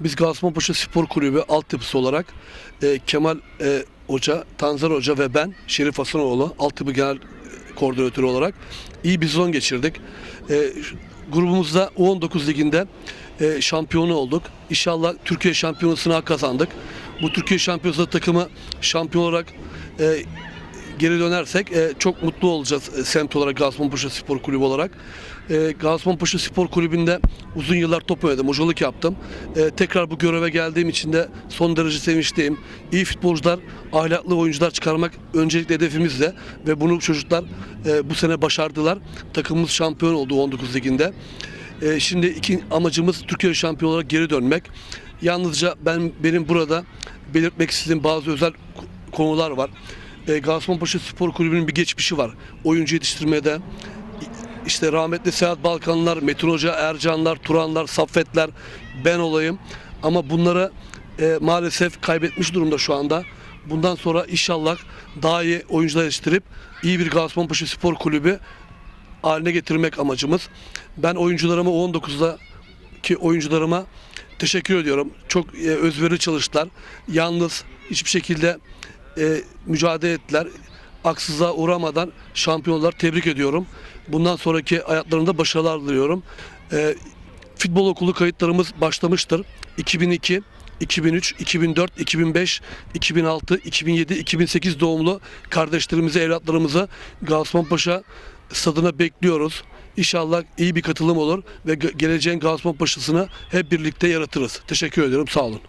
Biz Gazipaşa Spor Kulübü altyapısı olarak e, Kemal e, Hoca, Tanzer Hoca ve ben Şerif Hasanoğlu altyapı genel koordinatörü olarak iyi bir sezon geçirdik. E, grubumuzda U19 liginde e, şampiyonu olduk. İnşallah Türkiye şampiyonasını kazandık. Bu Türkiye şampiyonası takımı şampiyon olarak e, geri dönersek e, çok mutlu olacağız e, semt olarak Gazipaşa Spor Kulübü olarak. E, Gazipaşa Spor Kulübü'nde uzun yıllar top oynadım, hocalık yaptım. E, tekrar bu göreve geldiğim için de son derece sevinçliyim. İyi futbolcular, ahlaklı oyuncular çıkarmak öncelikle hedefimizde ve bunu çocuklar e, bu sene başardılar. Takımımız şampiyon oldu 19 liginde. E, şimdi iki amacımız Türkiye şampiyonu olarak geri dönmek. Yalnızca ben benim burada belirtmek istediğim bazı özel konular var. E, Gazipaşa Spor Kulübü'nün bir geçmişi var. Oyuncu yetiştirmede işte rahmetli Sedat Balkanlar, Metin Hoca, Ercanlar, Turanlar, Saffetler, ben olayım. Ama bunları e, maalesef kaybetmiş durumda şu anda. Bundan sonra inşallah daha iyi oyuncular yetiştirip iyi bir Gazipaşa Spor Kulübü haline getirmek amacımız. Ben oyuncularıma U19'da ki oyuncularıma teşekkür ediyorum. Çok e, özverili çalıştılar. Yalnız hiçbir şekilde e, mücadele ettiler. Haksızlığa uğramadan şampiyonlar tebrik ediyorum. Bundan sonraki hayatlarında başarılar diliyorum. E, futbol okulu kayıtlarımız başlamıştır. 2002, 2003, 2004, 2005, 2006, 2007, 2008 doğumlu kardeşlerimizi, evlatlarımızı Gazipaşa stadına bekliyoruz. İnşallah iyi bir katılım olur ve ge- geleceğin Gazipaşa'sını hep birlikte yaratırız. Teşekkür ediyorum. Sağ olun.